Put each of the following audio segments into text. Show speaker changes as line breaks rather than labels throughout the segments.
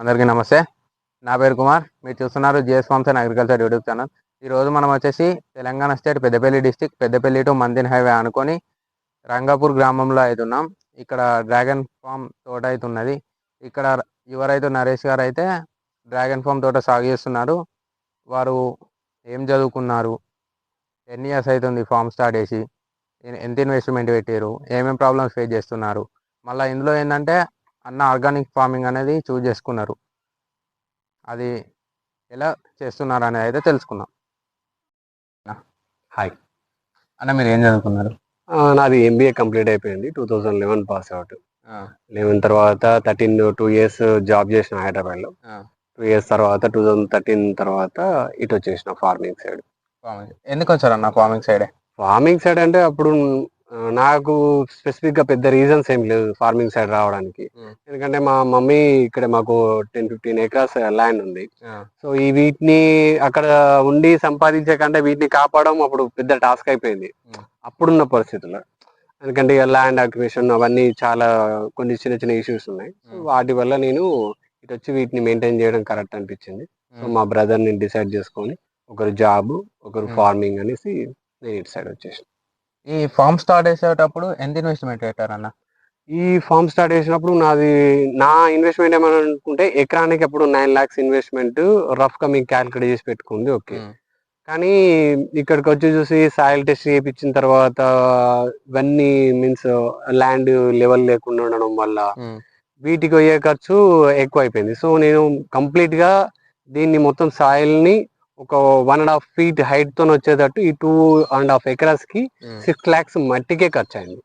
అందరికీ నమస్తే. నా పేరు కుమార్. మీరు చూస్తున్నారు GS farms and agriculture YouTube channel. ఈరోజు మనం వచ్చేసి Telangana state Peddapalli district Peddapalli to మందిన్ highway అనుకొని రంగాపూర్ గ్రామంలో అయితే ఉన్నాం. ఇక్కడ డ్రాగన్ ఫామ్ తోట అయితే ఉన్నది. ఇక్కడ యువరైతు నరేష్ గారు అయితే డ్రాగన్ ఫామ్ తోట సాగు చేస్తున్నారు. వారు ఏం చదువుకున్నారు? ఎన్ని ఇయర్స్ అవుతుంది ఫామ్ స్టార్ట్ చేసి. ఎంత ఇన్వెస్ట్మెంట్ పెట్టారు ఏమేమి ప్రాబ్లమ్స్ ఫేస్ చేస్తున్నారు? మళ్ళీ ఇందులో ఏంటంటే అన్న ఆర్గానిక్ ఫార్మింగ్ అనేది చూస్ చేసుకున్నారు. అది ఎలా చేస్తున్నారు అనేది అయితే తెలుసుకుందాం.
హాయ్.
అన్న మీరు ఏం చదువుకున్నారు?
నాది ఎంబీఏ కంప్లీట్ అయిపోయింది. Two thousand eleven pass out. Eleven తర్వాత థర్టీన్ టూ ఇయర్స్ జాబ్ చేసిన హైదరాబాద్లో. టూ ఇయర్స్ తర్వాత టూ థౌజండ్ థర్టీన్ తర్వాత ఇటు వచ్చేసిన ఫార్మింగ్ సైడ్.
ఫార్మింగ్. ఎందుకు వచ్చారు అన్న ఫార్మింగ్ సైడే?
ఫార్మింగ్ సైడ్ అంటే అప్పుడు నాకు స్పెసిఫిక్గా పెద్ద రీజన్స్ ఏం లేదు ఫార్మింగ్ సైడ్ రావడానికి. ఎందుకంటే మా మమ్మీ ఇక్కడ మాకు టెన్ ఫిఫ్టీన్ ఎకరాస్ ల్యాండ్ ఉంది. సో ఈ వీటిని అక్కడ ఉండి సంపాదించే కంటే వీటిని కాపాడడం అప్పుడు పెద్ద టాస్క్ అయిపోయింది. అప్పుడున్న పరిస్థితుల్లో. ఎందుకంటే ఇక ల్యాండ్ అక్విజిషన్ అవన్నీ చాలా కొన్ని చిన్న చిన్న ఇష్యూస్ ఉన్నాయి. వాటి వల్ల నేను ఇటు వచ్చి వీటిని మెయింటైన్ చేయడం కరెక్ట్ అనిపించింది. సో మా బ్రదర్ని డిసైడ్ చేసుకొని ఒకరు జాబ్ ఒకరు. ఫార్మింగ్ అనేసి నేను ఇటు సైడ్ వచ్చేసి
ఈ ఫార్మ్ స్టార్ట్ చేసేటప్పుడు ఎంత ఇన్వెస్ట్మెంట్ పెట్టారన్న
ఈ ఫార్మ్ స్టార్ట్ చేసినప్పుడు నాది నా ఇన్వెస్ట్మెంట్ ఏమైనా అనుకుంటే ఎకరానికి అప్పుడు నైన్ లాక్స్ ఇన్వెస్ట్మెంట్ రఫ్గా మీకు క్యాలిక్యులేట్ చేసి పెట్టుకుంది ఓకే. కానీ ఇక్కడికి వచ్చి చూసి సాయిల్ టెస్ట్ చేయించిన తర్వాత ఇవన్నీ మీన్స్ ల్యాండ్ లెవెల్ లేకుండా ఉండడం వల్ల వీటికి అయ్యే ఖర్చు ఎక్కువ అయిపోయింది సో నేను కంప్లీట్గా దీన్ని మొత్తం సాయిల్ని ఒక వన్ అండ్ హాఫ్ ఫీట్ హైట్తో వచ్చేటట్టు ఈ టూ అండ్ హాఫ్ ఎకరాస్కి సిక్స్ లాక్స్ మట్టికే ఖర్చు అయింది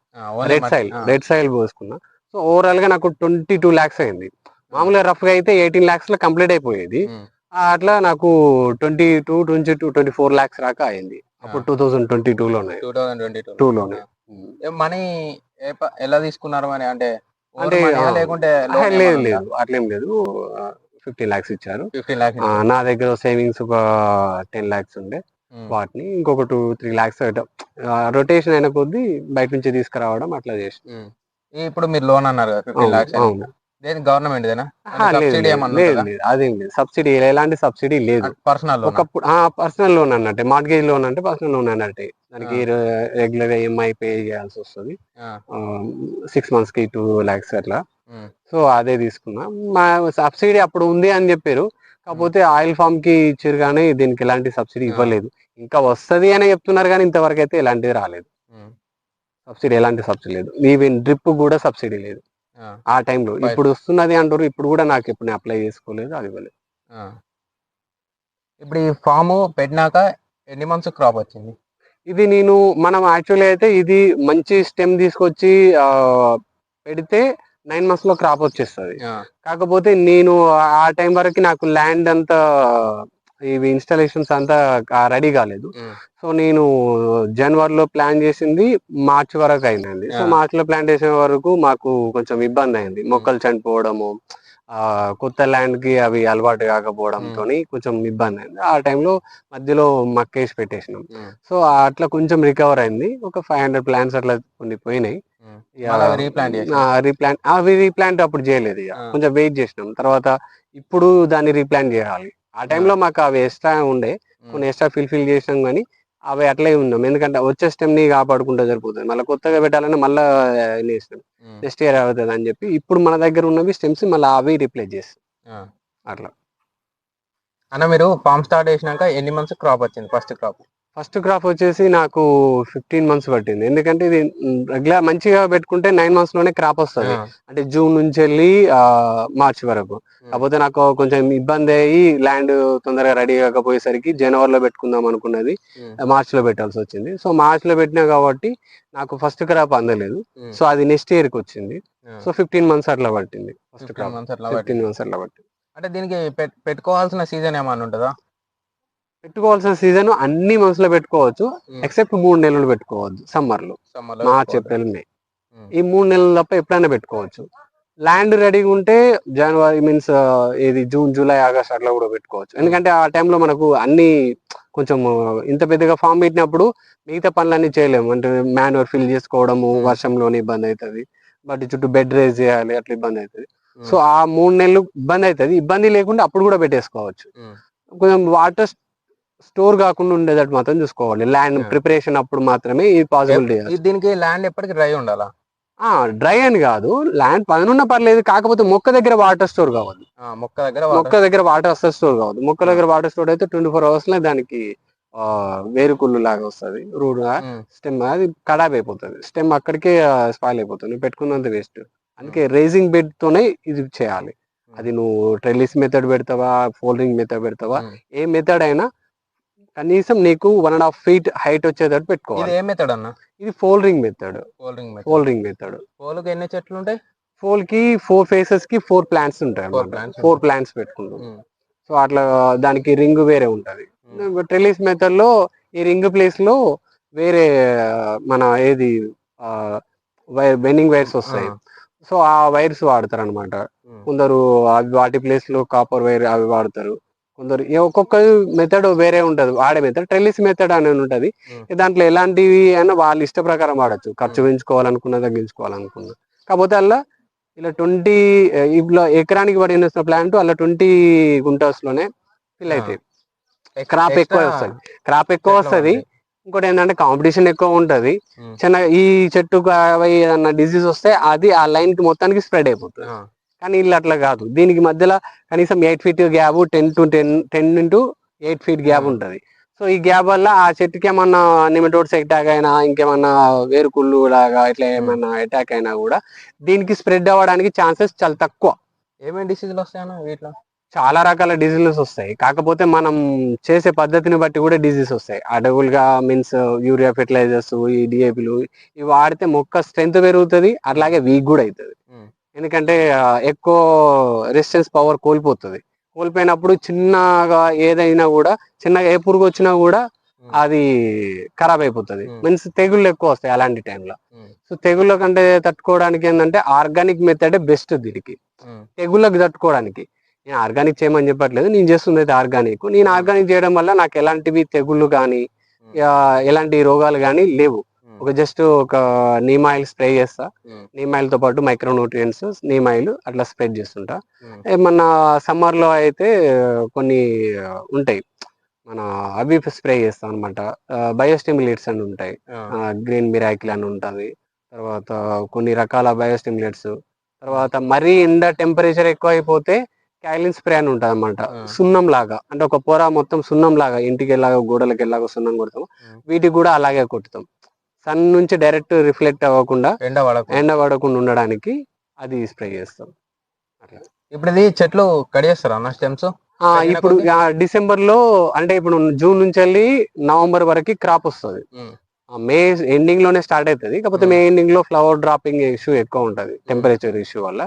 రెడ్ సాయిల్ రెడ్ సాయిల్ పోసుకున్నా. సో ఓవరాల్గా నాకు ట్వంటీ టూ లాక్స్ అయింది. మామూలుగా రఫ్గా అయితే ఎయిటీన్ లాక్స్లో కంప్లీట్ అయిపోయేది. అట్లా నాకు twenty two twenty two twenty four lakhs రాక అయింది. అప్పుడు టూ థౌసండ్ ట్వంటీ టూ లోనే.
టూ థౌసండ్ ట్వంటీ టూ
లోనే.
మనీ ఎలా తీసుకున్నారు మరి? అంటే
అంటే,
లేకుంటే
లేదు లేదు. అట్లేం లేదు. ఫిఫ్టీన్ లాక్స్ ఇచ్చారు. నా దగ్గర సేవింగ్స్ ఒక టెన్ లాక్స్ ఉండే. వాటిని ఇంకొక టూ త్రీ లాక్స్ రొటేషన్ అయిన కొద్దీ బయట నుంచి తీసుకురావడం అట్లా చేసి
ఇప్పుడు మీరు లోన్ అన్నారు లాక్స్ గవర్నమెంట్ సబ్సిడీ
అదేం లేదు. ఎలాంటి సబ్సిడీ లేదు.
పర్సనల్
ఒకప్పుడు పర్సనల్ లోన్ అన్నట్టే. మార్గేజ్ లోన్ అంటే పర్సనల్ లోన్ అన్నట్టే. దానికి రెగ్యులర్ ఈఎంఐ పే చేయాల్సి వస్తుంది. సిక్స్ మంత్స్కి టూ లాక్స్ అట్లా. సో అదే తీసుకున్నా. మా సబ్సిడీ అప్పుడు ఉంది అని చెప్పారు. కాకపోతే ఆయిల్ ఫామ్కి ఇచ్చారు కానీ దీనికి ఎలాంటి సబ్సిడీ. ఇవ్వలేదు. ఇంకా వస్తది అని చెప్తున్నారు కానీ ఇంతవరకు అయితే ఎలాంటిది రాలేదు. సబ్సిడీ ఎలాంటి సబ్సిడీ లేదు. ఈవెన్ డ్రిప్ కూడా సబ్సిడీ లేదు. ఆ. టైంలో. ఇప్పుడు వస్తున్నది అంటారు ఇప్పుడు కూడా నాకు ఎప్పుడు అప్లై చేసుకోలేదు. అది ఇవ్వలేదు.
ఇప్పుడు ఈ ఫామ్ పెట్టినాక ఎన్ని మంత్స్ క్రాప్ వచ్చింది?
ఇది నేను మనం యాక్చువల్లీ అయితే ఇది మంచి స్టెమ్ తీసుకొచ్చి పెడితే నైన్ మంత్స్లో క్రాప్ వచ్చేస్తుంది. కాకపోతే నేను ఆ టైం వరకు నాకు ల్యాండ్ అంతా ఇవి ఇన్స్టాలేషన్స్ అంతా రెడీ కాలేదు. సో నేను జనవరిలో ప్లాన్ చేసింది మార్చ్ వరకు అయిందండి. సో. మార్చ్లో ప్లాన్ చేసే వరకు మాకు కొంచెం ఇబ్బంది అయింది. మొక్కలు చనిపోవడము ఆ కొత్త ల్యాండ్కి అవి అలవాటు కాకపోవడంతో కొంచెం ఇబ్బంది అయింది. ఆ టైంలో మధ్యలో మక్కేసి పెట్టేసినాం. సో అట్లా కొంచెం రికవర్ అయింది. ఒక ఫైవ్ హండ్రెడ్ ప్లాన్స్ అట్లా కొన్ని పోయినాయి.
రీప్లాంట్
అవి రీప్లాంట్ అప్పుడు చేయలేదు ఇక. కొంచెం వెయిట్ చేసినాం. తర్వాత ఇప్పుడు దాన్ని రీప్లాంట్ చేయాలి. ఆ టైంలో మాకు అవి ఎక్స్ట్రా ఉండే. కొన్ని ఎక్స్ట్రా ఫిల్ఫిల్ చేసినాం కానీ అవి అట్లే ఉన్నాం. ఎందుకంటే వచ్చే స్టెమ్ని కాపాడుకుంటే సరిపోతుంది. మళ్ళీ కొత్తగా పెట్టాలంటే మళ్ళీ వేసినాం నెక్స్ట్ ఇయర్ అవుతుంది అని చెప్పి ఇప్పుడు మన దగ్గర ఉన్నవి స్టెమ్స్ మళ్ళీ అవి రిప్లేస్ చేస్తాం. అట్లా.
అన్న మీరు ఫామ్ స్టార్ట్ చేసినాక ఎన్ని మంత్స్ క్రాప్ వచ్చింది? ఫస్ట్ క్రాప్
ఫస్ట్ క్రాప్ వచ్చేసి నాకు ఫిఫ్టీన్ మంత్స్ పట్టింది. ఎందుకంటే ఇది రెగ్యులర్ మంచిగా పెట్టుకుంటే నైన్ మంత్స్లోనే క్రాప్ వస్తుంది. అంటే జూన్ నుంచి వెళ్ళి మార్చ్ వరకు. కాకపోతే నాకు కొంచెం ఇబ్బంది అయ్యి ల్యాండ్ తొందరగా రెడీ కాకపోయేసరికి జనవరిలో పెట్టుకుందాం అనుకున్నది. మార్చ్లో పెట్టాల్సి వచ్చింది. సో మార్చ్లో పెట్టినా కాబట్టి నాకు ఫస్ట్ క్రాప్ అందలేదు. సో అది నెక్స్ట్ ఇయర్కి వచ్చింది సో ఫిఫ్టీన్ మంత్స్ అట్లా పట్టింది. First crop. ఫిఫ్టీన్ మంత్స్ అట్లా పట్టింది.
అంటే దీనికి పెట్- పెట్టుకోవాల్సిన సీజన్ ఏమన్నా ఉంటుందా?
పెట్టుకోవాల్సిన సీజన్ అన్ని మంత్స్లో పెట్టుకోవచ్చు ఎక్సెప్ట్ మూడు నెలలు పెట్టుకోవద్దు సమ్మర్లో
సమ్మర్
మార్చ్ ఏప్రిల్ మే ఈ మూడు నెలలు తప్ప ఎప్పుడైనా పెట్టుకోవచ్చు. ల్యాండ్ రెడీగా ఉంటే జనవరి మీన్స్ ఇది జూన్ జూలై ఆగస్ట్ అట్లా కూడా పెట్టుకోవచ్చు. ఎందుకంటే ఆ టైంలో మనకు అన్ని కొంచెం ఇంత పెద్దగా ఫామ్ పెట్టినప్పుడు మిగతా పనులన్నీ చేయలేము. అంటే మాన్యువర్ ఫిల్ చేసుకోవడము వర్షంలోనే ఇబ్బంది అవుతుంది బట్ చుట్టూ బెడ్ రేజ్ చేయాలి అట్లా ఇబ్బంది అవుతుంది సో ఆ మూడు నెలలు ఇబ్బంది అవుతుంది ఇబ్బంది లేకుండా అప్పుడు కూడా పెట్టేసుకోవచ్చు. కొంచెం వాటర్ స్టోర్ కాకుండా ఉండేటట్టు మాత్రం చూసుకోవాలి. ల్యాండ్. ప్రిపరేషన్ అప్పుడు మాత్రమే ఇది పాసిబిలిటీ
ఇది దీనికి ల్యాండ్ ఎప్పటికి డ్రై ఉండాలా?
డ్రై అని కాదు. ల్యాండ్ పైన పర్లేదు కాకపోతే మొక్క దగ్గర వాటర్ స్టోర్ కావద్దు
మొక్క దగ్గర
మొక్క దగ్గర వాటర్ అసలు స్టోర్ కావద్దు. మొక్క దగ్గర వాటర్ స్టోర్ అయితే ట్వంటీ ఫోర్ అవర్స్లో దానికి వేరుకుళ్ళు లాగా వస్తుంది. రూట్ స్టెమ్ అది ఖరాబ్ అయిపోతుంది. స్టెమ్ అక్కడికే స్పాయిల్ అయిపోతుంది. పెట్టుకున్నంత వేస్ట్. అందుకే రేజింగ్ బెడ్ తోనే ఇది చేయాలి. అది నువ్వు ట్రెలిస్ మెథడ్ పెడతావా ఫోల్డింగ్ మెథడ్ పెడతావా ఏ మెథడ్ అయినా కనీసం నీకు one and half feet height వచ్చేటట్టు
ఇది
పెట్టుకోవాలి
ఏ మెథడ్ అన్న?
ఇది folding method
folding method
folding method
polki ఎన్ని చెట్లు ఉంటాయి?
ఫోల్కి ఫోర్ ఫేసెస్కి ఫోర్ ప్లాంట్స్ ఉంటాయి. ఫోర్ ప్లాంట్స్ పెట్టుకుంటాం సో అట్లా దానికి రింగ్ వేరే ఉంటది. ట్రెలిస్ మెథడ్లో ఈ రింగ్ ప్లేస్లో వేరే మన ఏది వైర్ బెండింగ్ వైర్స్ వస్తాయి. సో ఆ వైర్స్ వాడతారు అనమాట కొందరు అవి వాటి ప్లేస్లో కాపర్ వైర్ అవి వాడతారు. కొందరు ఒక్కొక్క మెథడ్ వేరే ఉంటది. వాడే మెథడ్ ట్రెలిస్ మెథడ్ అనేది ఉంటది. దాంట్లో ఎలాంటివి అయినా వాళ్ళ ఇష్ట ప్రకారం వాడచ్చు. ఖర్చు పెంచుకోవాలనుకున్నా తగ్గించుకోవాలనుకున్నా. కాకపోతే అలా ఇలా ట్వంటీ ఇప్పుడు ఎకరానికి పడిన ప్లాంట్ అలా ట్వంటీ గుంటర్స్లోనే ఫిల్. అవుతాయి క్రాప్ ఎక్కువ వస్తది. క్రాప్ ఎక్కువ వస్తది. ఇంకోటి ఏంటంటే కాంపిటీషన్ ఎక్కువ ఉంటది. చిన్న ఈ చెట్టుకు అవి ఏదన్నా డిసీజ్ వస్తే అది ఆ లైన్కి మొత్తానికి స్ప్రెడ్ అయిపోతుంది. కానీ వీళ్ళు అట్లా కాదు. దీనికి మధ్యలో కనీసం eight feet gap ten to ten ten into eight feet gap. ఉంటది. సో ఈ గ్యాప్ వల్ల ఆ చెట్టుకి ఏమన్నా నిమిటోడ్స్ అటాక్ అయినా ఇంకేమన్నా వేరుకుళ్ళు లాగా ఇట్లా ఏమన్నా అటాక్ అయినా కూడా దీనికి స్ప్రెడ్ అవ్వడానికి ఛాన్సెస్ చాలా తక్కువ.
ఏమేమి డిసీజులు వస్తాయన్న వీటిలో?
చాలా రకాల డిసీజెస్ వస్తాయి. కాకపోతే మనం చేసే పద్ధతిని బట్టి కూడా డిసీజ్ వస్తాయి. అడవులుగా మీన్స్ యూరియా ఫెర్టిలైజర్స్ ఈ డిఏపిలు ఇవి వాడితే మొక్క స్ట్రెంత్ పెరుగుతుంది అట్లాగే వీక్ కూడా అవుతుంది
ఉమ్,
ఎందుకంటే ఎక్కువ రెసిస్టెన్స్ పవర్ కోల్పోతుంది. కోల్పోయినప్పుడు చిన్నగా ఏదైనా కూడా చిన్నగా ఏ పురుగు వచ్చినా కూడా అది ఖరాబ్ అయిపోతుంది. మీన్స్ తెగుళ్ళు ఎక్కువ వస్తాయి అలాంటి టైంలో సో తెగుళ్ళ కంటే తట్టుకోవడానికి ఏంటంటే ఆర్గానిక్ మెథడ్ బెస్ట్ దీనికి. తెగుళ్ళకి తట్టుకోవడానికి. నేను ఆర్గానిక్ చేయమని చెప్పట్లేదు. నేను చేస్తుంది అయితే ఆర్గానిక్. నేను ఆర్గానిక్ చేయడం వల్ల నాకు ఎలాంటివి తెగుళ్ళు కానీ ఎలాంటి రోగాలు కానీ లేవు. ఒక జస్ట్ ఒక నీమ్ ఆయిల్ స్ప్రే చేస్తా. నీమ్ ఆయిల్తో పాటు మైక్రో న్యూట్రియంట్స్ నీమ్ ఆయిల్ అట్లా స్ప్రెడ్ చేస్తుంటా.
ఉమ్,
ఏమన్నా సమ్మర్లో అయితే కొన్ని ఆ, ఉంటాయి. మన అవి స్ప్రే చేస్తాం అనమాట బయోస్టిమ్యులేట్స్ అని ఉంటాయి. గ్రీన్ మిరాకిల్ అని ఉంటుంది. తర్వాత కొన్ని రకాల బయోస్టిమ్యులేట్స్ తర్వాత మరీ ఎండ టెంపరేచర్ ఎక్కువ అయిపోతే క్యాలిన్ స్ప్రే అని ఉంటుంది అనమాట. సున్నం లాగా. అంటే ఒక పొర మొత్తం సున్నం లాగా. ఇంటికి ఎలాగో గోడలకి ఎలాగో సున్నం కొడతాం
ఉమ్.
వీటికి కూడా అలాగే కొట్టుతాం. సన్ నుంచి డైరెక్ట్ రిఫ్లెక్ట్ అవ్వకుండా
ఎండ
ఎండ పడకుండా ఉండడానికి అది స్ప్రే చేస్తాం.
ఇప్పుడు ఇది చెట్లు కడిగేస్తారా అన్న స్టెమ్స్?
ఇప్పుడు డిసెంబర్లో అంటే ఇప్పుడు జూన్ నుంచి వెళ్ళి నవంబర్ వరకు క్రాప్ వస్తుంది. మే ఎండింగ్లోనే స్టార్ట్ అవుతుంది. కాకపోతే. మే ఎండింగ్లో ఫ్లవర్ డ్రాపింగ్ ఇష్యూ ఎక్కువ ఉంటది టెంపరేచర్ ఇష్యూ వల్ల.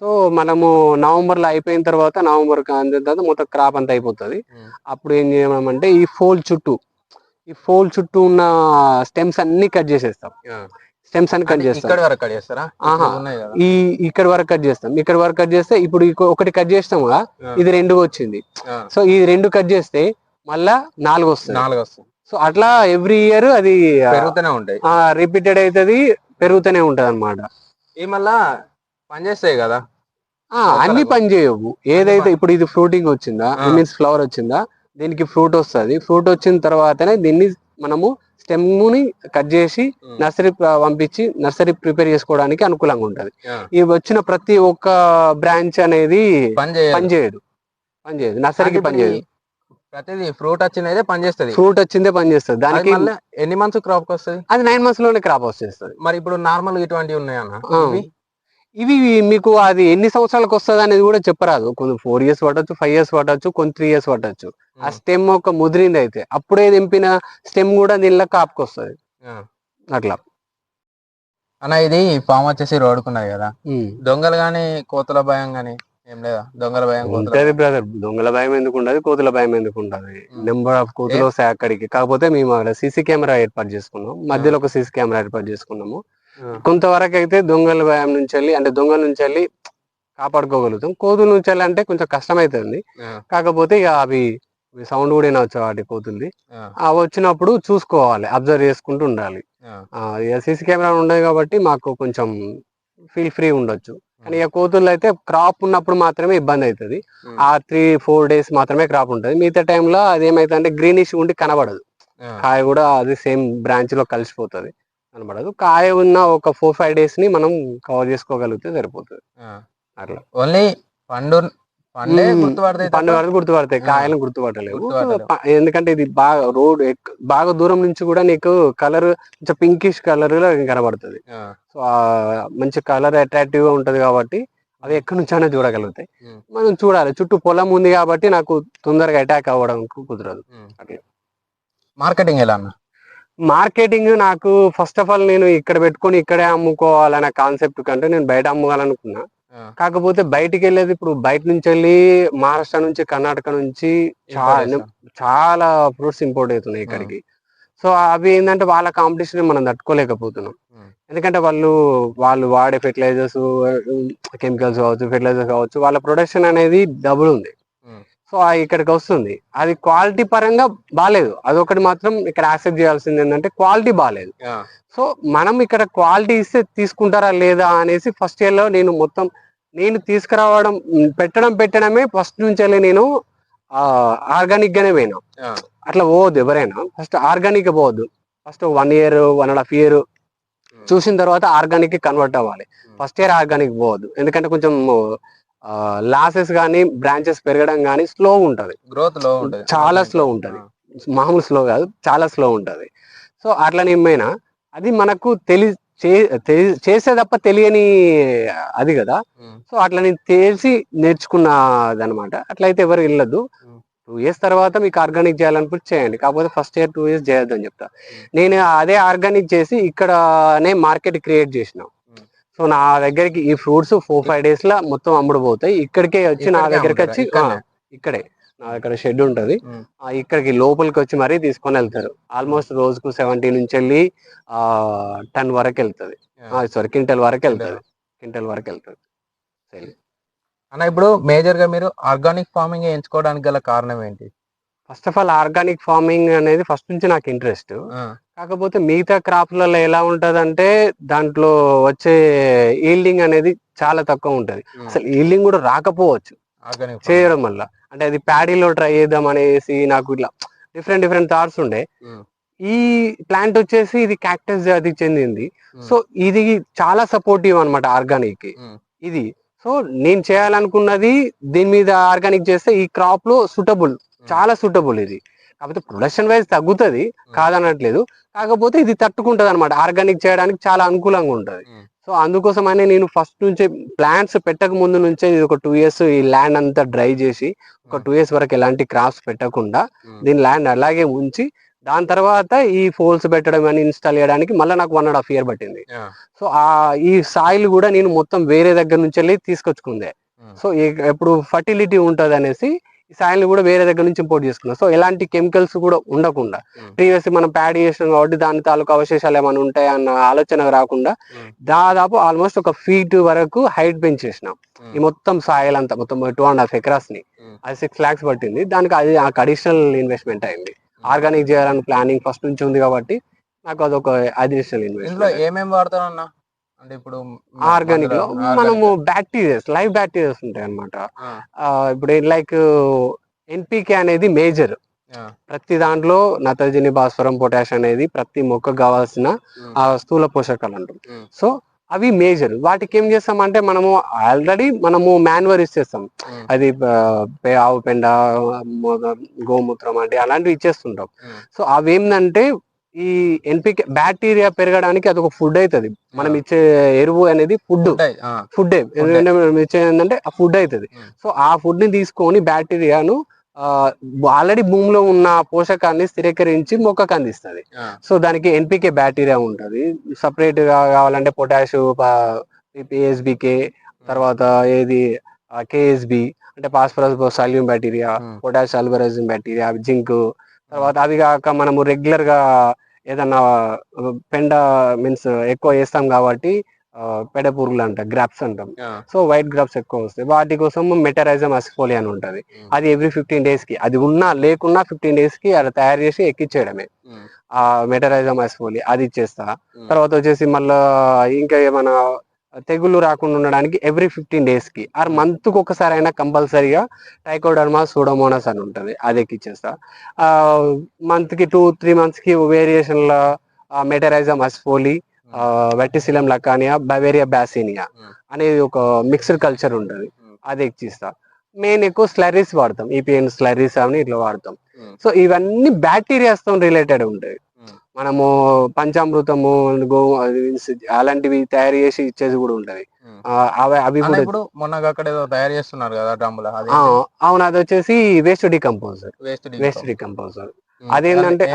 సో మనము నవంబర్లో అయిపోయిన తర్వాత నవంబర్ అందిన తర్వాత మొత్తం క్రాప్ అంతా అయిపోతుంది. అప్పుడు ఏం చేయమంటే ఈ ఫోల్ చుట్టూ ఈ ఫోల్ చుట్టూ ఉన్న స్టెమ్స్ అన్ని కట్ చేసేస్తాం. స్టెమ్స్ అన్ని కట్ చేస్తాం.
ఇక్కడ వరకు కదా.
ఈ ఇక్కడ వరకు కట్ చేస్తాం. ఇక్కడ వరకు కట్ చేస్తే ఇప్పుడు ఒకటి కట్ చేస్తాం కదా ఇది రెండు వచ్చింది. సో ఈ రెండు కట్ చేస్తే మళ్ళా నాలుగు వస్తుంది
నాలుగు వస్తాయి.
సో అట్లా ఎవ్రీ ఇయర్ అది
పెరుగుతూనే ఉంటాయి.
రిపీటెడ్ అవుతుంది పెరుగుతూనే ఉంటది అనమాట
ఈ మళ్ళా పనిచేస్తాయి కదా.
అన్ని. పని చేయవు. ఏదైతే ఇప్పుడు ఇది ఫ్రూటింగ్ వచ్చిందా
ఆ.
మీన్స్ ఫ్లవర్ వచ్చిందా దీనికి ఫ్రూట్ వస్తుంది. ఫ్రూట్ వచ్చిన తర్వాతనే దీన్ని మనము స్టెమ్ని కట్ చేసి నర్సరీ పంపించి నర్సరీ ప్రిపేర్ చేసుకోవడానికి అనుకూలంగా ఉంటది. ఈ వచ్చిన ప్రతి ఒక్క బ్రాంచ్ అనేది
పని చేయదు.
పని చేయదు. పని చేయదు. నర్సరీకి
అంటే
పని
ఇప్పుడు
చేయదు.
ఈ ప్రతిదీ ఫ్రూట్ వచ్చినదే పని చేస్తుంది.
ఫ్రూట్ వచ్చిందే పని చేస్తుంది. దానికి
ఎన్ని మంత్స్ క్రాప్ వస్తుంది?
అది నైన్ మంత్స్లోనే క్రాప్ వచ్చేస్తుంది
మరి ఇప్పుడు నార్మల్ ఇటువంటివి ఉన్నాయన్న. ఇవి?
మీకు అది ఎన్ని సంవత్సరాలకు వస్తుంది అనేది కూడా చెప్పరాదు. కొంచెం ఫోర్ ఇయర్స్ పట్టొచ్చు ఫైవ్ ఇయర్స్ పట్టొచ్చు కొన్ని త్రీ ఇయర్స్ పట్టొచ్చు. ఆ స్టెమ్ ఒక ముదిరింది అయితే అప్పుడే దింపిన స్టెమ్ కూడా దీనిలో కాపుకి వస్తుంది.
ఆ.
అట్లా.
అన్న ఇది ఫామ్ వచ్చేసి రోడ్డుకున్నది కదా. దొంగలు గాని కోతుల భయం గాని ఏం లేదా? దొంగల భయం
ఉంటది బ్రదర్ దొంగల భయం ఎందుకు ఉండదు కోతుల భయం ఎందుకు ఉండదు. నెంబర్ ఆఫ్ కోతులు వస్తాయి అక్కడికి. కాకపోతే మేము అక్కడ సీసీ కెమెరా ఏర్పాటు చేసుకున్నాం. మధ్యలో ఒక సీసీ కెమెరా ఏర్పాటు చేసుకున్నాము. కొంతవరకు అయితే దొంగల భయం నుంచి వెళ్ళి అంటే దొంగల నుంచి వెళ్ళి కాపాడుకోగలుగుతాం. కోతుల నుంచి వెళ్ళి అంటే కొంచెం కష్టమవుతుంది
ఆ,
కాకపోతే ఇక అవి సౌండ్ కూడా వినవచ్చు వాటి కోతుల్ది.
ఆ,
ఆ వచ్చినప్పుడు చూసుకోవాలి అబ్జర్వ్ చేసుకుంటూ ఉండాలి. సీసీ కెమెరా ఉండదు కాబట్టి మాకు కొంచెం ఫీల్ ఫ్రీ ఉండొచ్చు. కానీ ఇక కోతులు అయితే క్రాప్ ఉన్నప్పుడు మాత్రమే ఇబ్బంది అవుతుంది. ఆ త్రీ ఫోర్ డేస్ మాత్రమే క్రాప్ ఉంటుంది. మిగతా టైంలో అది ఏమైతుంది అంటే గ్రీనిష్ ఉండి కనబడదు. కాయ కూడా అది సేమ్ బ్రాంచ్లో కలిసిపోతుంది. కనబడదు. కాయ ఉన్న ఒక ఫోర్ ఫైవ్ డేస్ని మనం కవర్ చేసుకోగలిగితే సరిపోతుంది. అట్లా.
ఓన్లీ పండు. గుర్తుపడతాయి
పండు వరకు గుర్తుపడతాయి. కాయలను గుర్తుపట్టలేవు. ప- ఎందుకంటే ఇది బాగా రోడ్ బాగా దూరం నుంచి కూడా నీకు కలర్ కొంచెం పింకిష్ కలర్లో కనబడుతుంది. సో ఆ మంచి కలర్ అట్రాక్టివ్గా ఉంటది కాబట్టి అవి ఎక్కడి నుంచైనా చూడగలుగుతాయి. మనం చూడాలి. చుట్టూ పొలం ఉంది కాబట్టి నాకు తొందరగా అటాక్ అవ్వడం కుదరదు. అట్లా.
మార్కెటింగ్ ఎలా అన్న?
మార్కెటింగ్ నాకు ఫస్ట్ ఆఫ్ ఆల్ నేను ఇక్కడ పెట్టుకొని ఇక్కడే అమ్ముకోవాలనే కాన్సెప్ట్ కంటే నేను బయట అమ్ముకోవాలనుకున్నా. కాకపోతే బయటికి వెళ్ళేది ఇప్పుడు బయట నుంచి వెళ్ళి మహారాష్ట్ర నుంచి కర్ణాటక నుంచి చాలా చాలా ఫ్రూట్స్ ఇంపోర్ట్ అవుతున్నాయి ఇక్కడికి. సో అవి ఏంటంటే వాళ్ళ కాంపిటీషన్ మనం తట్టుకోలేకపోతున్నాం. ఎందుకంటే వాళ్ళు వాళ్ళు వాడే ఫెర్టిలైజర్స్ కెమికల్స్ కావచ్చు ఫెర్టిలైజర్స్ కావచ్చు వాళ్ళ ప్రొడక్షన్ అనేది డబుల్ ఉంది. సో ఇక్కడికి వస్తుంది. అది క్వాలిటీ పరంగా బాగాలేదు అదొకటి మాత్రం ఇక్కడ యాక్సెప్ట్ చేయాల్సింది ఏంటంటే క్వాలిటీ బాగాలేదు సో మనం ఇక్కడ క్వాలిటీ ఇస్తే తీసుకుంటారా లేదా అనేసి ఫస్ట్ ఇయర్లో నేను మొత్తం నేను తీసుకురావడం పెట్టడం పెట్టడమే ఫస్ట్ నుంచి నేను ఆర్గానిక్ గానే పోయినా. అట్లా పోవద్దు ఎవరైనా. ఫస్ట్ ఆర్గానిక్ పోవద్దు. First one year one and half year చూసిన తర్వాత ఆర్గానిక్ కన్వర్ట్ అవ్వాలి. ఫస్ట్ ఇయర్ ఆర్గానిక్ పోవద్దు. ఎందుకంటే కొంచెం లాసెస్ కానీ బ్రాంచెస్ పెరగడం కానీ స్లో ఉంటది.
గ్రోత్లో ఉంటుంది.
చాలా slow ఉంటది. మామూలు స్లో కాదు చాలా స్లో ఉంటది. సో అట్లా నిమ్మైనా అది మనకు తెలి చేసే తప్ప తెలియని అది కదా. సో అట్లా నేను తెలిసి నేర్చుకున్నది అనమాట అట్లయితే ఎవరు వెళ్ళదు
Hmm.
టూ ఇయర్స్ తర్వాత మీకు ఆర్గానిక్ చేయాలనుకుంటే చేయండి. కాకపోతే ఫస్ట్ ఇయర్ టూ ఇయర్స్ చేయొద్దు అని చెప్తా నేను అదే ఆర్గానిక్ చేసి ఇక్కడనే మార్కెట్ క్రియేట్ చేసిన.
Hmm.
సో నా దగ్గరికి ఈ ఫ్రూట్స్ ఫోర్ ఫైవ్ డేస్ లా మొత్తం అమ్ముడు పోతాయి ఇక్కడికే వచ్చి నా దగ్గరికి? వచ్చి ఇక్కడే. నా దగ్గర షెడ్ ఉంటది. ఇక్కడికి లోపలికి వచ్చి మరీ తీసుకొని వెళ్తారు. ఆల్మోస్ట్ రోజుకు సెవెంటీ నుంచి వెళ్ళి ఆ టన్ వరకు వెళ్తది. సారీ క్వింటల్ వరకు వెళ్తది. క్వింటల్ వరకు వెళ్తది.
అన్న ఇప్పుడు మేజర్గా మీరు ఆర్గానిక్ ఫార్మింగ్ ఎంచుకోవడానికి గల కారణం ఏంటి?
First of all organic farming అనేది ఫస్ట్ నుంచి నాకు ఇంట్రెస్ట్ కాకపోతే మిగతా క్రాప్లలో ఎలా ఉంటదంటే దాంట్లో వచ్చే ఈల్డింగ్ అనేది చాలా తక్కువ ఉంటది. అసలు ఈల్డింగ్ కూడా రాకపోవచ్చు. చేయడం వల్ల. అంటే అది ప్యాడీలో ట్రై చేద్దాం అనేసి నాకు ఇట్లా డిఫరెంట్ డిఫరెంట్ థాట్స్ ఉండే. ఈ ప్లాంట్ వచ్చేసి ఇది క్యాక్టస్ జాతికి చెందింది. సో ఇది చాలా సపోర్టివ్ అనమాట
ఆర్గానిక్కి.
ఇది. సో నేను చేయాలనుకున్నది దీని మీద ఆర్గానిక్ చేస్తే ఈ క్రాప్లో సూటబుల్ చాలా సూటబుల్ ఇది. కాకపోతే ప్రొడక్షన్ వైజ్ తగ్గుతుంది కాదనట్లేదు. కాకపోతే ఇది తట్టుకుంటది అనమాట ఆర్గానిక్ చేయడానికి చాలా అనుకూలంగా ఉంటది. సో అందుకోసమనే నేను ఫస్ట్ నుంచే ప్లాంట్స్ పెట్టక ముందు నుంచే ఇది ఒక టూ ఇయర్స్ ఈ ల్యాండ్ అంతా డ్రై చేసి ఒక టూ ఇయర్స్ వరకు ఎలాంటి క్రాప్స్ పెట్టకుండా దీని ల్యాండ్ అలాగే ఉంచి దాని తర్వాత ఈ ఫోల్స్ పెట్టడం అని ఇన్స్టాల్ చేయడానికి మళ్ళీ నాకు వన్ అండ్ హాఫ్ ఇయర్ పట్టింది. సో ఆ ఈ సాయిల్ కూడా నేను మొత్తం వేరే దగ్గర నుంచి వెళ్ళి తీసుకొచ్చుకుందే సో ఎప్పుడు ఫర్టిలిటీ ఉంటది అనేసి ఈ సాయిల్ కూడా వేరే దగ్గర నుంచి ఇంపోర్ట్ చేసుకున్నా. సో ఎలాంటి కెమికల్స్ కూడా ఉండకుండా. ప్రీవియస్ మనం ప్యాడ్ చేసినాం కాబట్టి దాని తాలూకు అవశేషాలు ఏమైనా ఉంటాయి అన్న ఆలోచన రాకుండా. దాదాపు ఆల్మోస్ట్ ఒక ఫీట్ వరకు హైట్ పెంచేసినాం. ఈ మొత్తం సాయిల్ అంతా మొత్తం టూ అండ్ హాఫ్
ఎకరాస్ని.
అది సిక్స్ లాక్స్ పట్టింది. దానికి అది నాకు అడిషనల్ ఇన్వెస్ట్మెంట్ అయింది. ఆర్గానిక్ చేయాలని ప్లానింగ్ ఫస్ట్ నుంచి ఉంది కాబట్టి నాకు అదొక అడిషనల్
ఇందులో
ఇన్వెస్ట్మెంట్
ఏమేమి వాడతారు అన్న అంటే ఇప్పుడు ఆర్గానిక్లో
మనము బ్యాక్టీరియాస్ లైవ్ బ్యాక్టీరియాస్ ఉంటాయి అన్నమాట.
ఆ,
ఇప్పుడు లైక్ ఎన్పికే అనేది మేజర్ ప్రతి దాంట్లో నత్రజని భాస్వరం పొటాష్ అనేది ప్రతి మొక్కకు కావాల్సిన ఆ స్థూల పోషకాలు అంటాం
ఉమ్,
సో అవి మేజర్ వాటికి ఏం చేస్తామంటే మనము ఆల్రెడీ మనము మాన్యువర్ ఇచ్చేస్తాం అది ఆవు పెండ గోమూత్రం అంటే అలాంటివి ఇచ్చేస్తుంటాం. సో అవి ఏంటంటే ఈ ఎన్పికే బ్యాక్టీరియా పెరగడానికి అది ఒక ఫుడ్ అవుతుంది మనం. ఇచ్చే ఎరువు అనేది ఫుడ్ ఫుడ్ ఎందుకంటే మనం ఇచ్చేది ఏంటంటే ఆ ఫుడ్ అవుతుంది. సో ఆ ఫుడ్ని తీసుకొని బ్యాక్టీరియాను ఆల్రెడీ భూమిలో ఉన్న పోషకాన్ని స్థిరీకరించి మొక్కకు అందిస్తుంది. సో దానికి ఎన్పికే బ్యాక్టీరియా ఉంటుంది. సపరేట్గా కావాలంటే పొటాష్ పిఎస్బికే తర్వాత ఏది కేఎస్బి అంటే పాస్పరస్ సాల్యూమ్ బ్యాక్టీరియా పొటాష్ అల్బరైజింగ్ బ్యాక్టీరియా జింక్ తర్వాత అవి కాక మనము రెగ్యులర్గా ఏదన్నా పెండ మీన్స్ ఎక్కువ వేస్తాం కాబట్టి పెడ పురుగులు అంట గ్రాప్స్ అంటాం. సో వైట్ గ్రాప్స్ ఎక్కువ వస్తాయి. వాటి కోసం మెటరైజం అసిఫోలి అని ఉంటది. అది ఎవ్రీ ఫిఫ్టీన్ డేస్కి అది ఉన్నా లేకున్నా ఫిఫ్టీన్ డేస్కి అది తయారు చేసి ఎక్కిచ్చేయడమే. ఆ మెటరైజం అసిఫోలి అది ఇచ్చేస్తా. తర్వాత వచ్చేసి మళ్ళా ఇంకా ఏమైనా తెగులు రాకుండా ఉండడానికి ఎవ్రీ ఫిఫ్టీన్ డేస్కి ఆర్ మంత్కి ఒకసారి అయినా కంపల్సరీగా టైకోడర్మా సూడోమోనాస్ అని ఉంటుంది అది ఎక్కిచ్చేస్తా మంత్కి టూ త్రీ మంత్స్కి వేరియేషన్లో మెటరైజం అస్ఫోలి వెటిసిలం లకానియా బవేరియా బ్యాసినియా. అనేది ఒక మిక్స్డ్ కల్చర్ ఉంటుంది. అది ఎక్కిస్తా మెయిన్ ఎక్కువ స్లరీస్ వాడతాం ఈపీఎన్ స్లరీస్ అని ఇట్లా వాడతాం. సో ఇవన్నీ బ్యాక్టీరియాస్తో రిలేటెడ్ ఉంటాయి. మనము పంచామృతము గో అలాంటివి తయారు చేసి ఇచ్చేది కూడా ఉంటది. అవి కూడా
ఇప్పుడు మొన్న అక్కడ ఏదో తయారు చేస్తున్నారు కదా డ్రమ్ముల
అవును అది వచ్చేసి వేస్ట్ డికంపోజర్
వేస్ట్
డికంపోజర్ అదేంటంటే,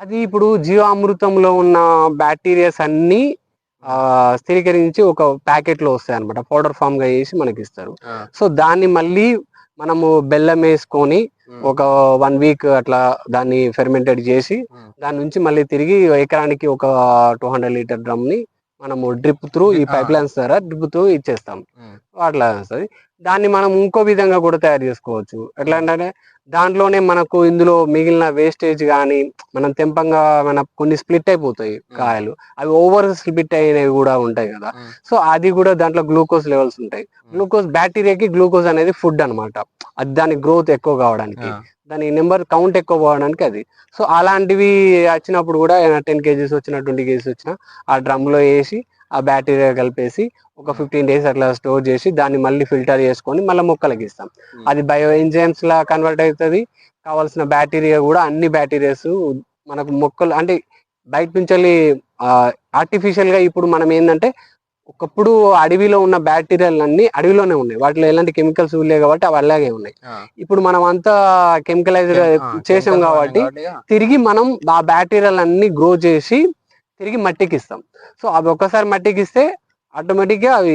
అది ఇప్పుడు జీవామృతంలో ఉన్న బ్యాక్టీరియాస్ అన్ని స్థిరీకరించి ఒక ప్యాకెట్లో వస్తాయి అనమాట పౌడర్ ఫామ్గా చేసి మనకి ఇస్తారు సో దాన్ని మళ్ళీ మనము బెల్లం వేసుకొని ఒక వన్ వీక్ అట్లా దాన్ని ఫెర్మెంటెడ్ చేసి దాని నుంచి మళ్ళీ తిరిగి ఎకరానికి ఒక టూ హండ్రెడ్ లీటర్ డ్రమ్ని మనము డ్రిప్ త్రూ ఈ. పైప్ లైన్స్ ద్వారా డ్రిప్ త్రూ ఇచ్చేస్తాం అట్లా వస్తుంది. దాన్ని మనం ఇంకో విధంగా కూడా తయారు చేసుకోవచ్చు. ఎట్లా అంటే దాంట్లోనే మనకు ఇందులో మిగిలిన వేస్టేజ్ కానీ మనం తెంపంగా మన కొన్ని స్ప్లిట్ అయిపోతాయి కాయలు. అవి ఓవర్ స్ప్లిట్ అయినవి కూడా ఉంటాయి కదా. సో అది కూడా దాంట్లో గ్లూకోజ్ లెవెల్స్ ఉంటాయి. గ్లూకోజ్ బ్యాక్టీరియాకి గ్లూకోజ్ అనేది ఫుడ్ అన్నమాట. అది దాని గ్రోత్ ఎక్కువ కావడానికి. దాని నెంబర్ కౌంట్ ఎక్కువ పోవడానికి అది. సో అలాంటివి వచ్చినప్పుడు కూడా టెన్ కేజీస్ వచ్చిన ట్వంటీ కేజీస్ వచ్చిన ఆ డ్రమ్లో వేసి ఆ బ్యాక్టీరియా కలిపేసి ఒక ఫిఫ్టీన్ డేస్ అట్లా స్టోర్ చేసి దాన్ని మళ్ళీ ఫిల్టర్ చేసుకొని మళ్ళీ మొక్కలకి ఇస్తాం.
Hmm.
అది బయో ఎంజైమ్స్ లా కన్వర్ట్ అవుతుంది. కావాల్సిన బ్యాక్టీరియా కూడా అన్ని బ్యాక్టీరియాస్ మనకు మొక్కలు అంటే బయట నుంచి ఆర్టిఫిషియల్గా ఇప్పుడు మనం ఏంటంటే ఒకప్పుడు అడవిలో ఉన్న బ్యాక్టీరియాలు అన్ని అడవిలోనే ఉన్నాయి. వాటిలో ఎలాంటి కెమికల్స్ లేవు కాబట్టి అవి అలాగే ఉన్నాయి. ఇప్పుడు మనం అంతా కెమికలైజ్డ్
ఆ,
చేసాం కాబట్టి తిరిగి మనం ఆ బ్యాక్టీరియాలు అన్ని గ్రో చేసి తిరిగి మట్టికి ఇస్తాం. సో అవి ఒక్కసారి మట్టికి ఇస్తే ఆటోమేటిక్గా అవి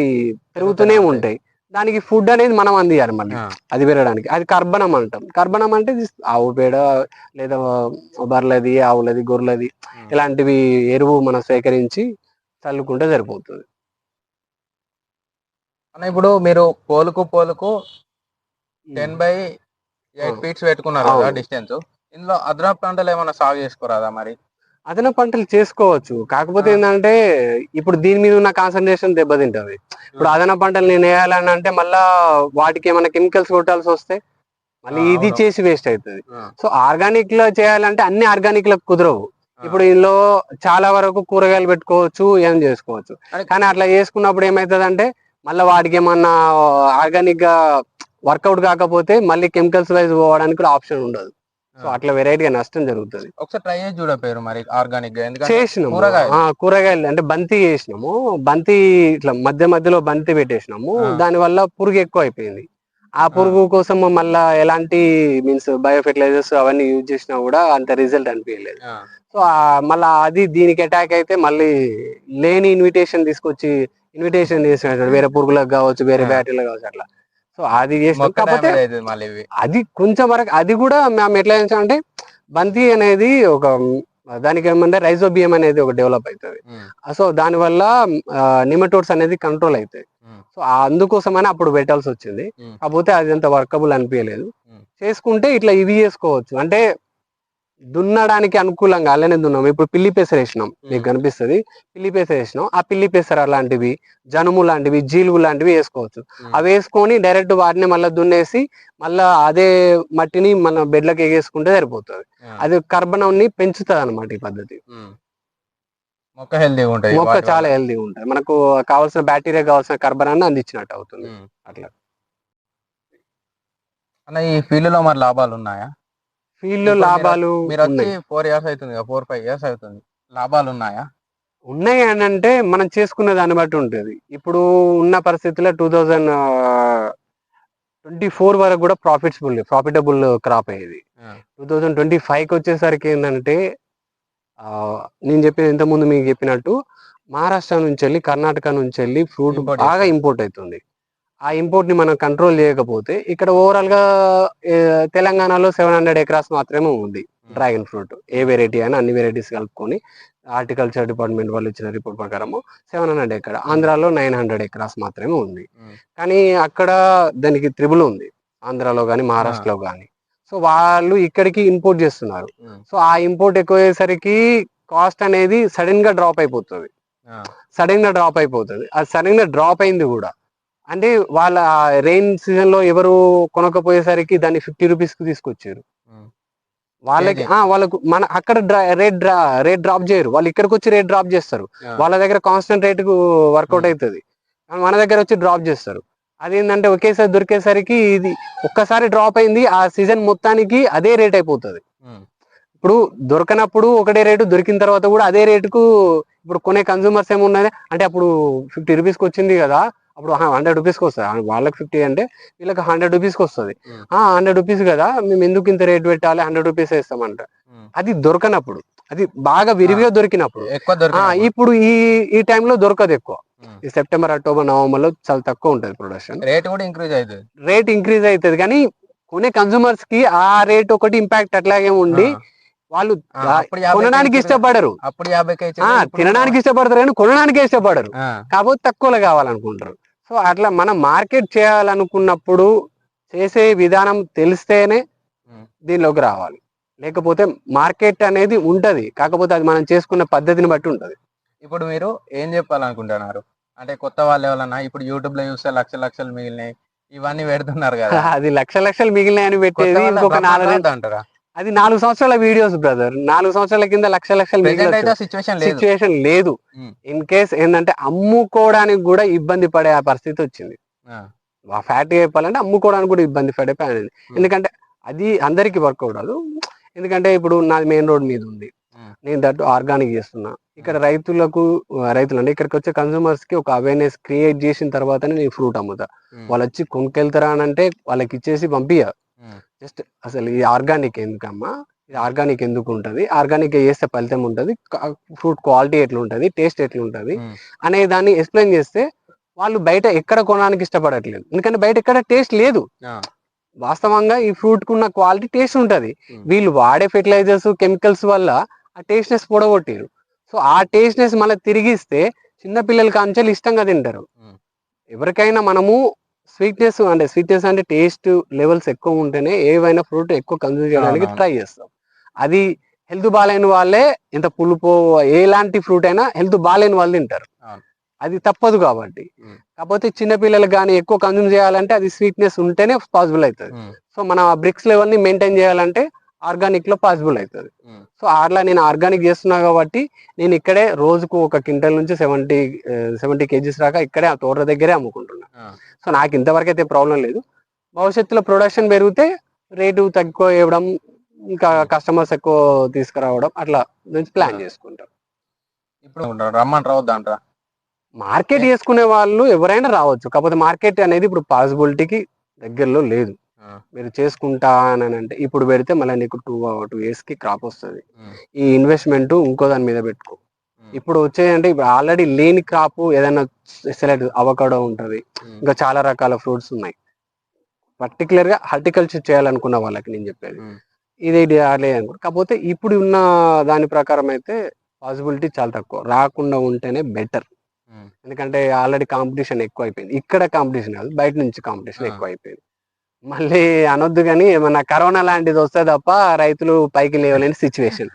పెరుగుతూనే
ఉంటాయి.
దానికి ఫుడ్ అనేది మనం అందియాలి మళ్ళీ. అది పెరగడానికి. అది కర్బనం అంటాం. కర్బనం అంటే ఆవు పేడ లేదా బర్రెలది ఆవులది గొర్రెలది. ఇలాంటివి ఎరువు మనం సేకరించి చల్లుకుంటే సరిపోతుంది.
అన్న ఇప్పుడు మీరు పోలుకు పోలుకు టెన్ బై ఎయిట్. ఫీట్స్ పెట్టుకున్నారు కదా. డిస్టెన్స్ ఇందులో అదనపు పంటలు ఏమైనా సాగు చేసుకోరాదా మరి
అదన పంటలు చేసుకోవచ్చు కాకపోతే. ఏంటంటే ఇప్పుడు దీని మీద ఉన్న కాన్సన్ట్రేషన్ దెబ్బతింటది ఇప్పుడు అదన పంటలు నేను వేయాలని అంటే మళ్ళా వాటికి ఏమైనా కెమికల్స్ కొట్టాల్సి వస్తే మళ్ళీ ఇది. చేసి వేస్ట్ అవుతుంది సో ఆర్గానిక్లో చేయాలంటే అన్ని ఆర్గానిక్లో కుదరవు. ఇప్పుడు ఇందులో చాలా వరకు కూరగాయలు పెట్టుకోవచ్చు ఏం చేసుకోవచ్చు కానీ అట్లా చేసుకున్నప్పుడు ఏమైతుంది అంటే మళ్ళీ వాటికి ఏమన్నా ఆర్గానిక్గా వర్కౌట్ కాకపోతే మళ్ళీ కెమికల్స్ వైజ్ పోవడానికి కూడా ఆప్షన్ ఉండదు. సో. అట్లా వెరైటీగా నష్టం జరుగుతుంది.
ఒకసారి ట్రై చేసి చూడపోయారు మరి ఆర్గానిక్గా.
చేసినాము.
కూరగాయలు.
కూరగాయలు అంటే బంతి చేసినాము. బంతి ఇట్లా మధ్య మధ్యలో బంతి పెట్టేసినాము.
ఆ.
దాని వల్ల పురుగు ఎక్కువ అయిపోయింది ఆ పురుగు కోసం మళ్ళా ఎలాంటి మీన్స్ బయో ఫెర్టిలైజర్స్ అవన్నీ యూజ్ చేసినా కూడా అంత రిజల్ట్ అనిపించలేదు. సో మళ్ళా అది దీనికి అటాక్ అయితే మళ్ళీ లేని ఇన్విటేషన్ తీసుకొచ్చి ఇన్విటేషన్ చేసినట్టు వేరే పురుగులకు కావచ్చు వేరే. బ్యాటరీలకు కావచ్చు అట్లా. సో అది చేసినాం. కాకపోతే అది కొంచెం వరకు అది కూడా మేము ఎట్లా చేసామంటే బంతి అనేది ఒక దానికి ఏమంటే రైజోబియం అనేది ఒక డెవలప్ అవుతుంది. సో దానివల్ల నిమటోడ్స్ అనేది కంట్రోల్ అవుతాయి సో అందుకోసమని అప్పుడు పెట్టాల్సి వచ్చింది.
ఉమ్.
కాకపోతే అది అంత వర్కబుల్ అనిపించలేదు
ఉమ్.
చేసుకుంటే ఇట్లా ఇవి చేసుకోవచ్చు. అంటే దున్నడానికి అనుకూలంగా అలానే దున్నాం. ఇప్పుడు పిల్లి పెసర వేసినాం. మీకు. కనిపిస్తుంది. పిల్లి పెసర వేసినాం. ఆ పిల్లి పెసర లాంటివి జనుము లాంటివి జీలుగు లాంటివి వేసుకోవచ్చు. అవి వేసుకొని డైరెక్ట్ వాటిని మళ్ళీ దున్నేసి మళ్ళా అదే మట్టిని మన బెడ్లకు ఎగేసుకుంటే సరిపోతుంది. అది కర్బనంని పెంచుతుంది అనమాట ఈ పద్ధతి.
మొక్క హెల్దీగా ఉంటుంది
మొక్క చాలా
వల్ల.
హెల్దీ ఉంటుంది మనకు కావాల్సిన బ్యాక్టీరియా కావాల్సిన కార్బనాన్ని అందించినట్టు అవుతుంది. అట్లా.
అన్న ఈ ఫీల్డ్లో మరి లాభాలు ఉన్నాయా? ఫీల్డ్లో
లాభాలు
మీరు వచ్చి ఫోర్ ఇయర్స్ అవుతుంది ఫోర్ ఫైవ్ ఇయర్స్ అవుతుంది. లాభాలు ఉన్నాయా?
ఉన్నాయి అని అంటే మనం చేసుకునే దాన్ని బట్టి ఉంటుంది. ఇప్పుడు ఉన్న పరిస్థితుల్లో టూ థౌజండ్ ట్వంటీ ఫోర్ వరకు కూడా ప్రాఫిట్స్ఫుల్ ప్రాఫిటబుల్ క్రాప్ అయ్యేది టూ థౌజండ్ ట్వంటీ ఫైవ్కి వచ్చేసరికి ఏంటంటే నేను చెప్పిన ఇంతకుముందు మీకు చెప్పినట్టు మహారాష్ట్ర నుంచి వెళ్ళి కర్ణాటక నుంచి వెళ్ళి ఫ్రూట్ బాగా. ఇంపోర్ట్ అవుతుంది. ఆ ఇంపోర్ట్ని మనం కంట్రోల్ చేయకపోతే ఇక్కడ ఓవరాల్గా తెలంగాణలో సెవెన్ హండ్రెడ్ ఎకరాస్ మాత్రమే ఉంది డ్రాగన్ ఫ్రూట్ ఏ వెరైటీ అయినా అన్ని వెరైటీస్ కలుపుకొని హార్టికల్చర్ డిపార్ట్మెంట్ వాళ్ళు ఇచ్చిన రిపోర్ట్ ప్రకారము సెవెన్ హండ్రెడ్ ఎకరా ఆంధ్రాలో నైన్ హండ్రెడ్ ఎకరాస్ మాత్రమే ఉంది.
ఉమ్,
కానీ అక్కడ దానికి త్రిబుల్ ఉంది. ఆంధ్రాలో కానీ మహారాష్ట్రలో కానీ సో వాళ్ళు ఇక్కడికి ఇంపోర్ట్ చేస్తున్నారు. సో ఆ ఇంపోర్ట్ ఎక్కువ అయ్యేసరికి కాస్ట్ అనేది సడన్గా డ్రాప్ అయిపోతుంది. సడన్గా డ్రాప్ అయిపోతుంది. అది సడన్గా డ్రాప్ అయింది కూడా. అంటే వాళ్ళ రెయిన్ సీజన్లో ఎవరు కొనకపోయేసరికి దాన్ని ఫిఫ్టీ రూపీస్కు తీసుకొచ్చారు. వాళ్ళకి వాళ్ళకు మన అక్కడ రేట్ రేట్ డ్రాప్ చేయరు. వాళ్ళు ఇక్కడికి వచ్చి రేట్ డ్రాప్ చేస్తారు. వాళ్ళ దగ్గర కాన్స్టెంట్ రేట్ వర్కౌట్. అవుతుంది మన దగ్గర వచ్చి డ్రాప్ చేస్తారు. అదేంటంటే ఒకేసారి దొరికేసరికి ఇది ఒక్కసారి డ్రాప్ అయింది ఆ సీజన్ మొత్తానికి అదే రేట్ అయిపోతుంది.
ఉమ్,
ఇప్పుడు దొరకనప్పుడు ఒకటే రేటు దొరికిన తర్వాత కూడా అదే రేటుకు ఇప్పుడు కొనే కన్సూమర్స్ ఏమున్నది అంటే అప్పుడు ఫిఫ్టీ రూపీస్కి వచ్చింది కదా అప్పుడు హండ్రెడ్ రూపీస్కి వస్తుంది? వాళ్ళకి ఫిఫ్టీ అంటే వీళ్ళకి హండ్రెడ్ రూపీస్కి వస్తుంది.
Hmm.
ఆ హండ్రెడ్ రూపీస్ కదా మేము ఎందుకు ఇంత రేట్ పెట్టాలి? హండ్రెడ్ రూపీస్ వేస్తామంట. అది దొరకనప్పుడు. అది బాగా విరివిగా దొరికినప్పుడు.
ఎక్కువ.
ఇప్పుడు ఈ ఈ టైంలో దొరకదు ఎక్కువ. ఈ సెప్టెంబర్ అక్టోబర్ నవంబర్లో చాలా తక్కువ ఉంటుంది ప్రొడక్షన్
రేట్ కూడా ఇంక్రీజ్ అవుతుంది.
రేట్ ఇంక్రీజ్ అవుతుంది కానీ కొనే కన్సూమర్స్కి ఆ రేట్ ఒకటి ఇంపాక్ట్ అట్లాగే ఉండి వాళ్ళు కొనడానికి. ఇష్టపడరు.
అప్పుడు యాభైకి
తినడానికి ఇష్టపడతారు కానీ కొనడానికి ఇష్టపడరు. కాకపోతే తక్కువలో కావాలనుకుంటారు. సో అట్లా మనం మార్కెట్ చేయాలనుకున్నప్పుడు చేసే విధానం తెలిస్తేనే. దీనిలోకి రావాలి. లేకపోతే మార్కెట్ అనేది ఉంటది. కాకపోతే అది మనం చేసుకున్న పద్ధతిని బట్టి ఉంటది.
ఇప్పుడు మీరు ఏం చెప్పాలనుకుంటున్నారు? అంటే కొత్త వాళ్ళు ఎవరన్నా ఇప్పుడు యూట్యూబ్లో చూస్తే లక్ష లక్షలు మిగిలినాయి. ఇవన్నీ పెడుతున్నారు కదా.
అది లక్ష లక్షలు మిగిలినాయని
కొత్త
పెట్టేది ఇంకొక నాలుగు
అంటారా?
అది నాలుగు సంవత్సరాల వీడియోస్ బ్రదర్. నాలుగు సంవత్సరాల కింద లక్ష లక్షలు
సిచ్యువేషన్ లేదు.
ఇన్ కేస్ ఏంటంటే అమ్ముకోవడానికి కూడా ఇబ్బంది పడే ఆ పరిస్థితి వచ్చింది. ఫ్యాట్ చెప్పాలంటే అమ్ముకోవడానికి కూడా ఇబ్బంది పడే.
Hmm.
ఎందుకంటే అది అందరికి వర్కౌట్ అవ్వదు. ఎందుకంటే ఇప్పుడు నాది మెయిన్ రోడ్ మీద ఉంది. నేను దట్టు ఆర్గానిక్ చేస్తున్నా. ఇక్కడ రైతులకు రైతులు అంటే ఇక్కడికి వచ్చే కన్సూమర్స్కి ఒక అవేర్నెస్ క్రియేట్ చేసిన తర్వాతనే నేను ఫ్రూట్ అమ్ముతా. వాళ్ళు వచ్చి కొనుక్కెళ్తారా అని అంటే వాళ్ళకి ఇచ్చేసి పంపియ జస్ట్ అసలు ఈ ఆర్గానిక్ ఎందుకమ్మా? ఇది ఆర్గానిక్ ఎందుకు ఉంటది? ఆర్గానిక్ చేస్తే ఫలితం ఉంటది. ఫ్రూట్ క్వాలిటీ ఎట్లా ఉంటది టేస్ట్ ఎట్లా ఉంటది
ఉమ్,
అనే దాన్ని ఎక్స్ప్లెయిన్ చేస్తే వాళ్ళు బయట ఎక్కడ కొనడానికి ఇష్టపడట్లేదు. ఎందుకంటే బయట ఎక్కడ టేస్ట్ లేదు. వాస్తవంగా ఈ ఫ్రూట్కు ఉన్న క్వాలిటీ టేస్ట్ ఉంటది. వీళ్ళు వాడే ఫెర్టిలైజర్స్ కెమికల్స్ వల్ల ఆ టేస్ట్నెస్ పొడగొట్టారు సో ఆ టేస్ట్నెస్ మళ్ళీ తిరిగిస్తే చిన్న పిల్లల కాంచెలు ఇష్టంగా తింటారు
Hmm.
ఎవరికైనా మనము స్వీట్నెస్ అంటే స్వీట్నెస్ అంటే టేస్ట్ లెవెల్స్ ఎక్కువ ఉంటేనే ఏవైనా ఫ్రూట్ ఎక్కువ కన్సూమ్ చేయడానికి. ట్రై చేస్తాం అది హెల్త్ బాగాలేని వాళ్ళే ఎంత పులుపు ఎలాంటి ఫ్రూట్ అయినా హెల్త్ బాగాలేని వాళ్ళు తింటారు. అది తప్పదు కాబట్టి. కాకపోతే చిన్న పిల్లలకు కానీ ఎక్కువ కన్సూమ్ చేయాలంటే అది స్వీట్నెస్ ఉంటేనే పాసిబుల్ అవుతుంది సో మన బ్రిక్స్ లెవెల్ని మెయింటైన్ చేయాలంటే ఆర్గానిక్లో పాసిబుల్ అవుతుంది సో అట్లా నేను ఆర్గానిక్ చేస్తున్నా కాబట్టి నేను ఇక్కడే రోజుకు ఒక క్వింటల్ నుంచి సెవెంటీ సెవెంటీ కేజీస్ దాకా ఇక్కడే ఆ తోట దగ్గరే అమ్ముకుంటున్నా.
ఆ,
సో నాకు ఇంతవరకు అయితే ప్రాబ్లం లేదు. భవిష్యత్తులో ప్రొడక్షన్ పెరిగితే రేటు తక్కువ ఇవ్వడం ఇంకా. కస్టమర్స్ ఎక్కువ తీసుకురావడం అట్లా ప్లాన్. చేసుకుంటాం.
ఇప్పుడు రమ్మని రావద్దు అంటారా
మార్కెట్ చేసుకునే వాళ్ళు ఎవరైనా రావచ్చు. కాకపోతే మార్కెట్ అనేది ఇప్పుడు పాసిబిలిటీకి దగ్గరలో లేదు. మీరు చేసుకుంటా అని అంటే ఇప్పుడు పెడితే మళ్ళీ నీకు టూ టూ ఇయర్స్కి క్రాప్ వస్తుంది.
ఉమ్,
ఈ ఇన్వెస్ట్మెంట్ ఇంకో దాని మీద పెట్టుకో.
ఉమ్,
ఇప్పుడు వచ్చేయంటే ఇప్పుడు ఆల్రెడీ లేని క్రాప్ ఏదైనా సెలెక్ట్ అవకాడో ఉంటది. ఇంకా చాలా రకాల ఫ్రూట్స్ ఉన్నాయి. పర్టికులర్గా హార్టికల్చర్ చేయాలనుకున్న వాళ్ళకి నేను చెప్పేది.
ఉమ్,
ఇది లేదనుకో కాకపోతే ఇప్పుడు ఉన్న దాని ప్రకారం అయితే పాసిబిలిటీ చాలా తక్కువ. రాకుండా ఉంటేనే బెటర్. ఎందుకంటే ఆల్రెడీ కాంపిటీషన్ ఎక్కువ అయిపోయింది ఇక్కడ కాంపిటీషన్ కాదు బయట నుంచి కాంపిటీషన్
ఆ.
ఎక్కువ అయిపోయింది మళ్ళీ అనొద్దు కానీ ఏమన్నా కరోనా లాంటిది వస్తే తప్ప రైతులు పైకి లేవలేని సిచ్యువేషన్